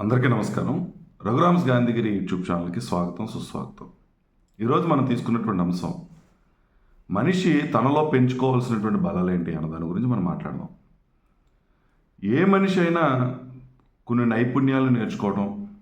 అందరికీ నమస్కారం. రఘురామ్స్ గాంధీగిరి యూట్యూబ్ ఛానల్కి స్వాగతం సుస్వాగతం. ఈరోజు మనం తీసుకున్నటువంటి అంశం మనిషి తనలో పెంచుకోవాల్సినటువంటి బలాలు ఏంటి అన్న దాని గురించి మనం మాట్లాడదాం. ఏ మనిషి అయినా కొన్ని నైపుణ్యాలు నేర్చుకోవడం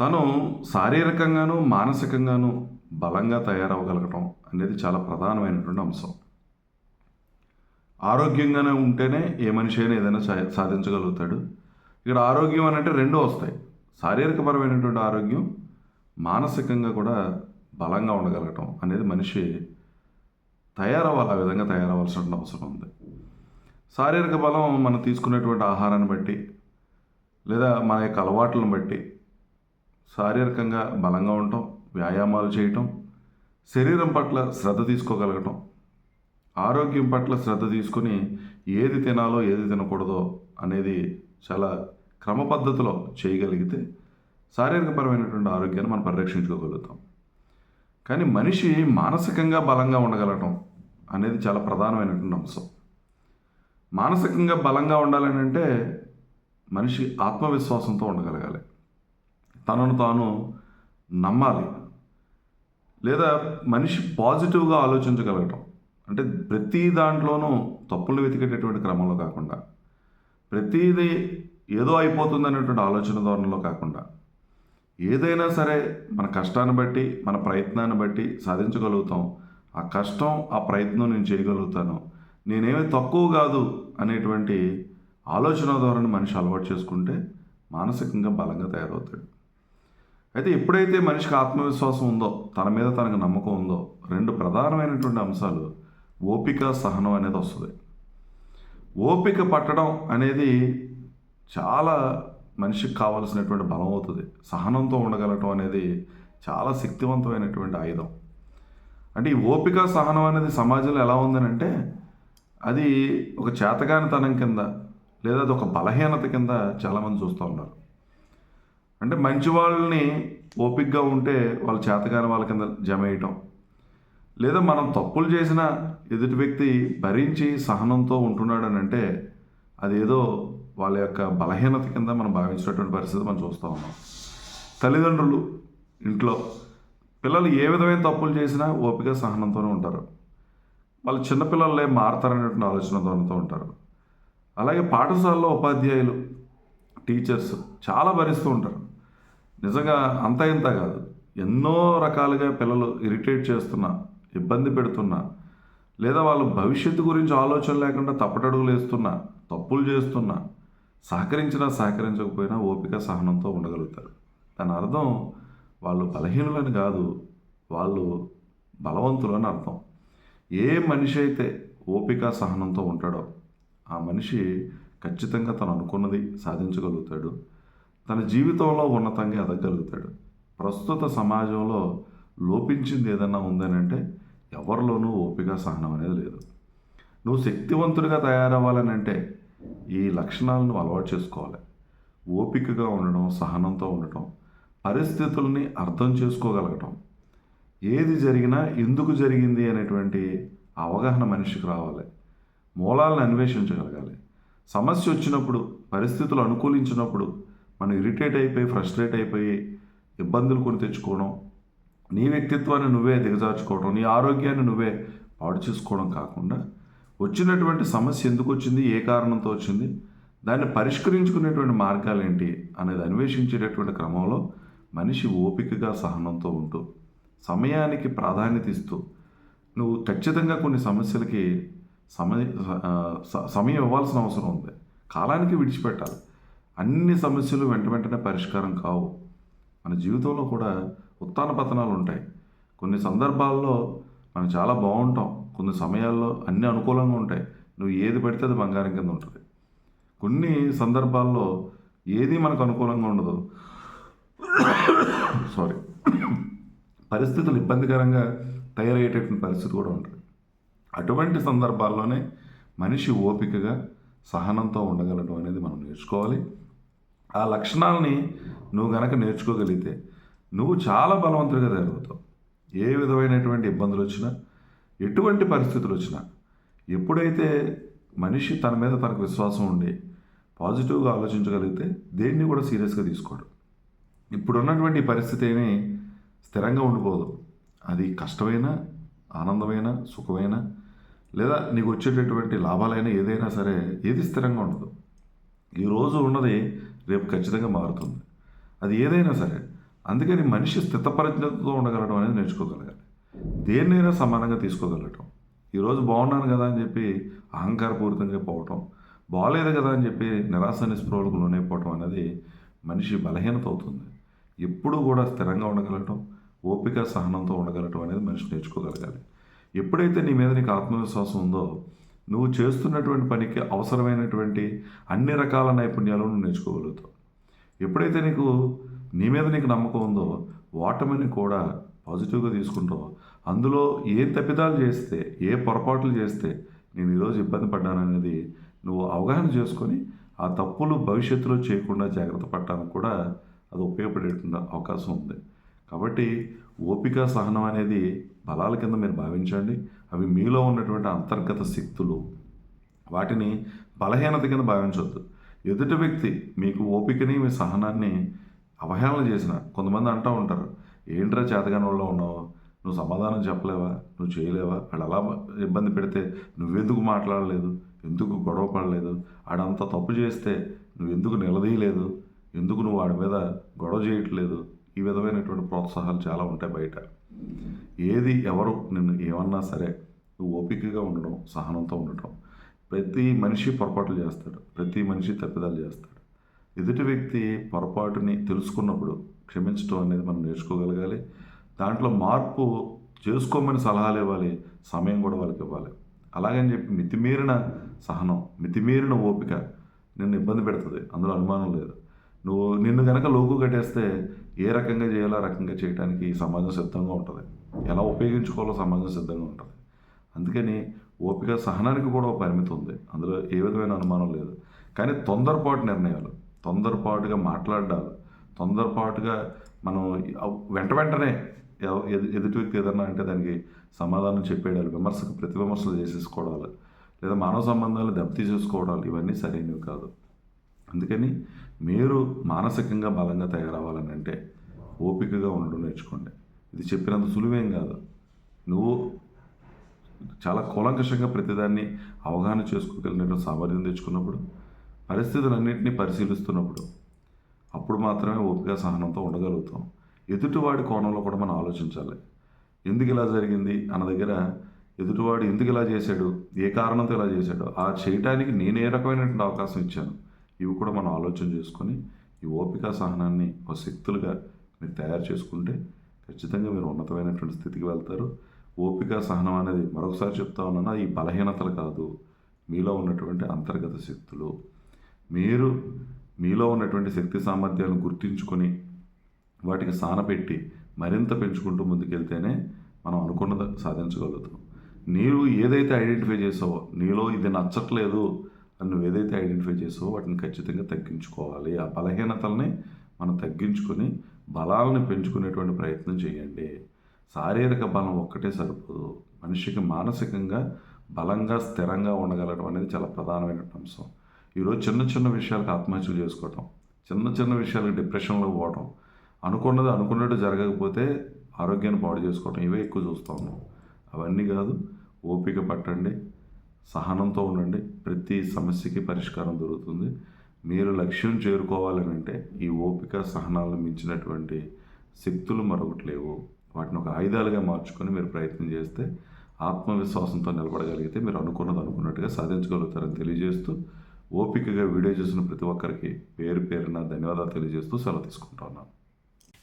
తను శారీరకంగాను మానసికంగాను బలంగా తయారవ్వగలగటం అనేది చాలా ప్రధానమైనటువంటి అంశం. ఆరోగ్యంగానే ఉంటేనే ఏ మనిషి అయినా ఏదైనా సా- సాధించగలుగుతాడు. ఇక్కడ ఆరోగ్యం అని అంటే రెండూ వస్తాయి. శారీరకపరమైనటువంటి ఆరోగ్యం మానసికంగా కూడా బలంగా ఉండగలగటం అనేది మనిషి తయారవ్వాలి ఆ విధంగా తయారవ్వాల్సిన అవసరం ఉంది. శారీరక బలం మనం తీసుకునేటువంటి ఆహారాన్ని బట్టి లేదా మన యొక్క అలవాట్లను బట్టి శారీరకంగా బలంగా ఉండటం వ్యాయామాలు చేయటం శరీరం పట్ల శ్రద్ధ తీసుకోగలగటం ఆరోగ్యం పట్ల శ్రద్ధ తీసుకుని ఏది తినాలో ఏది తినకూడదో అనేది చాలా క్రమ పద్ధతిలో చేయగలిగితే శారీరకపరమైనటువంటి ఆరోగ్యాన్ని మనం పరిరక్షించుకోగలుగుతాం. కానీ మనిషి మానసికంగా బలంగా ఉండగలటం అనేది చాలా ప్రధానమైనటువంటి అంశం. మానసికంగా బలంగా ఉండాలని అంటే మనిషి ఆత్మవిశ్వాసంతో ఉండగలగాలి. తనను తాను నమ్మాలి. లేదా మనిషి పాజిటివ్గా ఆలోచించగలగటం. అంటే ప్రతి దాంట్లోనూ తప్పులు వెతికేటటువంటి క్రమంలో కాకుండా ప్రతిదీ ఏదో అయిపోతుంది అనేటువంటి ఆలోచన ధోరణిలో కాకుండా ఏదైనా సరే మన కష్టాన్ని బట్టి మన ప్రయత్నాన్ని బట్టి సాధించగలుగుతాం. ఆ కష్టం ఆ ప్రయత్నం నేను చేయగలుగుతాను. నేనేమి తక్కువ కాదు అనేటువంటి ఆలోచన ధోరణి మనిషి అలవాటు చేసుకుంటే మానసికంగా బలంగా తయారవుతాడు. అయితే ఎప్పుడైతే మనిషికి ఆత్మవిశ్వాసం ఉందో తన మీద తనకు నమ్మకం ఉందో రెండు ప్రధానమైనటువంటి అంశాలు ఓపిక సహనం అనేది వస్తుంది. ఓపిక పట్టడం అనేది చాలా మనిషికి కావాల్సినటువంటి బలం అవుతుంది. సహనంతో ఉండగలగటం అనేది చాలా శక్తివంతమైనటువంటి ఆయుధం. అంటే ఈ ఓపిక సహనం అనేది సమాజంలో ఎలా ఉందని అంటే అది ఒక చేతగానితనం కింద లేదా అది ఒక బలహీనత కింద చాలామంది చూస్తూ ఉన్నారు. అంటే మంచి వాళ్ళని ఓపికగా ఉంటే వాళ్ళు చేతగాని వాళ్ళ కింద జమ వేయటం లేదా మనం తప్పులు చేసిన ఎదుటి వ్యక్తి భరించి సహనంతో ఉంటున్నాడని అంటే అదేదో వాళ్ళ యొక్క బలహీనత కింద మనం భావించినటువంటి పరిస్థితి మనం చూస్తూ ఉన్నాం. తల్లిదండ్రులు ఇంట్లో పిల్లలు ఏ విధమైన తప్పులు చేసినా ఓపిక సహనంతోనే ఉంటారు. వాళ్ళు చిన్నపిల్లలే మారతారనేటువంటి ఆలోచన ఉంటారు. అలాగే పాఠశాలలో ఉపాధ్యాయులు టీచర్స్ చాలా భరిస్తూ ఉంటారు. నిజంగా అంత ఇంత కాదు. ఎన్నో రకాలుగా పిల్లలు ఇరిటేట్ చేస్తున్నా ఇబ్బంది పెడుతున్నా లేదా వాళ్ళు భవిష్యత్తు గురించి ఆలోచన లేకుండా తప్పటడుగులు వేస్తున్నా తప్పులు చేస్తున్నా సహకరించినా సహకరించకపోయినా ఓపిక సహనంతో ఉండగలుగుతారు. దాని అర్థం వాళ్ళు బలహీనులని కాదు వాళ్ళు బలవంతులు అని అర్థం. ఏ మనిషి అయితే ఓపిక సహనంతో ఉంటాడో ఆ మనిషి ఖచ్చితంగా తను అనుకున్నది సాధించగలుగుతాడు. తన జీవితంలో ఉన్నతంగా ఎదగలుగుతాడు ప్రస్తుత సమాజంలో లోపించింది ఏదన్నా ఉందని అంటే ఎవరిలోనూ ఓపిక సహనం అనేది లేదు. నువ్వు శక్తివంతుడిగా తయారవ్వాలని అంటే ఈ లక్షణాలను అలవాటు చేసుకోవాలి. ఓపికగా ఉండడం సహనంతో ఉండటం పరిస్థితుల్ని అర్థం చేసుకోగలగటం. ఏది జరిగినా ఎందుకు జరిగింది అనేటువంటి అవగాహన మనిషికి రావాలి. మూలాలను అన్వేషించగలగాలి. సమస్య వచ్చినప్పుడు పరిస్థితులు అనుకూలించినప్పుడు మనం ఇరిటేట్ అయిపోయి ఫ్రస్ట్రేట్ అయిపోయి ఇబ్బందులు కొని తెచ్చుకోవడం నీ వ్యక్తిత్వాన్ని నువ్వే దిగజార్చుకోవడం నీ ఆరోగ్యాన్ని నువ్వే పాడు చేసుకోవడం కాకుండా వచ్చినటువంటి సమస్య ఎందుకు వచ్చింది? ఏ కారణంతో వచ్చింది? దాన్ని పరిష్కరించుకునేటువంటి మార్గాలు ఏంటి అనేది అన్వేషించేటటువంటి క్రమంలో మనిషి ఓపికగా సహనంతో ఉంటూ సమయానికి ప్రాధాన్యత ఇస్తూ నువ్వు ఖచ్చితంగా కొన్ని సమస్యలకి సమయ సమయం ఇవ్వాల్సిన అవసరం ఉంది. కాలానికి విడిచిపెట్టాలి. అన్ని సమస్యలు వెంట వెంటనే పరిష్కారం కావు. మన జీవితంలో కూడా ఉత్తాన పతనాలు ఉంటాయి. కొన్ని సందర్భాల్లో మనం చాలా బాగుంటాం. కొన్ని సమయాల్లో అన్ని అనుకూలంగా ఉంటాయి. నువ్వు ఏది పెడితే అది బంగారం కింద ఉంటుంది. కొన్ని సందర్భాల్లో ఏది మనకు అనుకూలంగా ఉండదు. సారీ పరిస్థితులు ఇబ్బందికరంగా తయారయ్యేటటువంటి పరిస్థితి కూడా ఉంటుంది. అటువంటి సందర్భాల్లోనే మనిషి ఓపికగా సహనంతో ఉండగలడం అనేది మనం నేర్చుకోవాలి. ఆ లక్షణాలని నువ్వు గనక నేర్చుకోగలిగితే నువ్వు చాలా బలవంతుడిగా తయారవుతావు. ఏ విధమైనటువంటి ఇబ్బందులు వచ్చినా ఎటువంటి పరిస్థితులు వచ్చినా ఎప్పుడైతే మనిషి తన మీద తనకు విశ్వాసం ఉండి పాజిటివ్గా ఆలోచించగలిగితే దేన్ని కూడా సీరియస్గా తీసుకోడు. ఇప్పుడున్నటువంటి పరిస్థితిని పరిస్థితి ఏమీ స్థిరంగా ఉండిపోదు. అది కష్టమైన ఆనందమైన సుఖమైన లేదా నీకు వచ్చేటటువంటి లాభాలైనా ఏదైనా సరే ఏది స్థిరంగా ఉండదు. ఈ రోజు ఉన్నది రేపు ఖచ్చితంగా మారుతుంది. అది ఏదైనా సరే. అందుకని మనిషి స్థితపరిజ్ఞతతో ఉండగలడం అనేది నేర్చుకోగలగాలి. దేన్నైనా సమానంగా తీసుకోగలగటం ఈరోజు బాగున్నాను కదా అని చెప్పి అహంకారపూరితంగా పోవటం బాగాలేదు కదా అని చెప్పి నిరాశ నిస్పృహలకు లోనైపోవటం అనేది మనిషి బలహీనత అవుతుంది. ఎప్పుడూ కూడా స్థిరంగా ఉండగలగటం ఓపిక సహనంతో ఉండగలటం అనేది మనిషి నేర్చుకోగలగాలి. ఎప్పుడైతే నీ మీద నీకు ఆత్మవిశ్వాసం ఉందో నువ్వు చేస్తున్నటువంటి పనికి అవసరమైనటువంటి అన్ని రకాల నైపుణ్యాలు నువ్వు నేర్చుకోగలుగుతావు. ఎప్పుడైతే నీకు నీ మీద నీకు నమ్మకం ఉందో ఓటమిని కూడా పాజిటివ్గా తీసుకుంటావు. అందులో ఏ తప్పిదాలు చేస్తే ఏ పొరపాట్లు చేస్తే నేను ఈరోజు ఇబ్బంది పడ్డాననేది నువ్వు అవగాహన చేసుకొని ఆ తప్పులు భవిష్యత్తులో చేయకుండా జాగ్రత్త పడటానికి కూడా అది ఉపయోగపడేటువంటి అవకాశం ఉంది. కాబట్టి ఓపిక సహనం అనేది బలాల కింద మీరు భావించండి. అవి మీలో ఉన్నటువంటి అంతర్గత శక్తులు. వాటిని బలహీనత కింద భావించవద్దు ఎదుటి వ్యక్తి మీకు ఓపికని మీ సహనాన్ని అవహేళన చేసిన కొంతమంది అంటూ ఉంటారు. ఏంట్రా చేతగాని వాళ్ళు ఉన్నావు? నువ్వు సమాధానం చెప్పలేవా? నువ్వు చేయలేవా? వాడు అలా ఇబ్బంది పెడితే నువ్వెందుకు మాట్లాడలేదు? ఎందుకు గొడవ పడలేదు? ఆడంత తప్పు చేస్తే నువ్వు ఎందుకు నిలదీయలేదు? ఎందుకు నువ్వు వాడి మీద గొడవ చేయట్లేదు? ఈ విధమైనటువంటి ప్రోత్సాహాలు చాలా ఉంటాయి బయట. ఏది ఎవరు నిన్ను ఏమన్నా సరే నువ్వు ఓపికగా ఉండడం సహనంతో ఉండటం. ప్రతి మనిషి పొరపాట్లు చేస్తాడు. ప్రతి మనిషి తప్పిదాలు చేస్తాడు. ఎదుటి వ్యక్తి పొరపాటుని తెలుసుకున్నప్పుడు క్షమించడం అనేది మనం నేర్చుకోగలగాలి. దాంట్లో మార్పు చేసుకోమని సలహాలు ఇవ్వాలి సమయం కూడా వాళ్ళకి ఇవ్వాలి. అలాగని చెప్పి మితిమీరిన సహనం మితిమీరిన ఓపిక నిన్ను ఇబ్బంది పెడుతుంది. అందులో అనుమానం లేదు. నువ్వు నిన్ను కనుక లోకు కట్టేస్తే ఏ రకంగా చేయాలో ఆ రకంగా చేయడానికి ఈ సమాజం సిద్ధంగా ఉంటుంది. ఎలా ఉపయోగించుకోవాలో సమాజం సిద్ధంగా ఉంటుంది. అందుకని ఓపిక సహనానికి కూడా ఒక పరిమితి ఉంది. అందులో ఏ విధమైన అనుమానం లేదు. కానీ తొందరపాటు నిర్ణయాలు తొందరపాటుగా మాట్లాడాలి తొందరపాటుగా మనం వెంట వెంటనే ఎదుటి వ్యక్తి ఏదన్నా అంటే దానికి సమాధానం చెప్పేయాలి విమర్శకు ప్రతి విమర్శలు చేసేసుకోవడాలు లేదా మానవ సంబంధాలు దెబ్బతీసేసుకోవడాలు ఇవన్నీ సరైనవి కాదు. అందుకని మీరు మానసికంగా బలంగా తయారవ్వాలని అంటే ఓపికగా ఉండడం నేర్చుకోండి. ఇది చెప్పినంత సులువేం కాదు. నువ్వు చాలా కూలంకషంగా ప్రతిదాన్ని అవగాహన చేసుకోగలిగిన సామర్థ్యం తెచ్చుకున్నప్పుడు పరిస్థితులన్నింటినీ పరిశీలిస్తున్నప్పుడు అప్పుడు మాత్రమే ఓపిక సహనంతో ఉండగలుగుతాం. ఎదుటివాడి కోణంలో కూడా మనం ఆలోచించాలి. ఎందుకు ఇలా జరిగింది? అన్న దగ్గర ఎదుటివాడు ఎందుకు ఇలా చేశాడు? ఏ కారణంతో ఇలా చేశాడు? ఆ చేయటానికి నేను ఏ రకమైనటువంటి అవకాశం ఇచ్చాను? ఇవి కూడా మనం ఆలోచన చేసుకొని ఈ ఓపిక సహనాన్ని ఒక శక్తులుగా మీరు తయారు చేసుకుంటే ఖచ్చితంగా మీరు ఉన్నతమైనటువంటి స్థితికి వెళ్తారు. ఓపిక సహనం అనేది మరొకసారి చెప్తా ఉన్నాను. ఈ బలహీనతలు కాదు. మీలో ఉన్నటువంటి అంతర్గత శక్తులు. మీరు మీలో ఉన్నటువంటి శక్తి సామర్థ్యాలను గుర్తించుకొని వాటికి సానపెట్టి మరింత పెంచుకుంటూ ముందుకెళ్తేనే మనం అనుకున్నది సాధించగలుగుతాం. నీవు ఏదైతే ఐడెంటిఫై చేసావో నీలో ఇది నచ్చట్లేదు అని నువ్వు ఏదైతే ఐడెంటిఫై చేసావో వాటిని ఖచ్చితంగా తగ్గించుకోవాలి. ఆ బలహీనతల్ని మనం తగ్గించుకొని బలాలను పెంచుకునేటువంటి ప్రయత్నం చేయండి. శారీరక బలం ఒక్కటే సరిపోదు. మనిషికి మానసికంగా బలంగా స్థిరంగా ఉండగలడం అనేది చాలా ప్రధానమైన అంశం. ఈరోజు చిన్న చిన్న విషయాలకు ఆత్మహత్యలు చేసుకోవటం చిన్న చిన్న విషయాలకు డిప్రెషన్లో పోవటం అనుకున్నది అనుకున్నట్టు జరగకపోతే ఆరోగ్యాన్ని పాడు చేసుకోవటం ఇవే ఎక్కువ చూస్తూ ఉన్నాం. అవన్నీ కాదు ఓపిక పట్టండి సహనంతో ఉండండి. ప్రతి సమస్యకి పరిష్కారం దొరుకుతుంది. మీరు లక్ష్యం చేరుకోవాలని అంటే ఈ ఓపిక సహనాలను మించినటువంటి శక్తులు మరొకటి లేవు. వాటిని ఒక ఆయుధాలుగా మార్చుకొని మీరు ప్రయత్నం చేస్తే ఆత్మవిశ్వాసంతో నిలబడగలిగితే మీరు అనుకున్నది అనుకున్నట్టుగా సాధించగలుగుతారని తెలియజేస్తూ ఓపికగా వీడియో చేసిన ప్రతి ఒక్కరికి పేరు పేరున ధన్యవాదాలు తెలియజేస్తూ సెలవు తీసుకుంటా ఉన్నాను.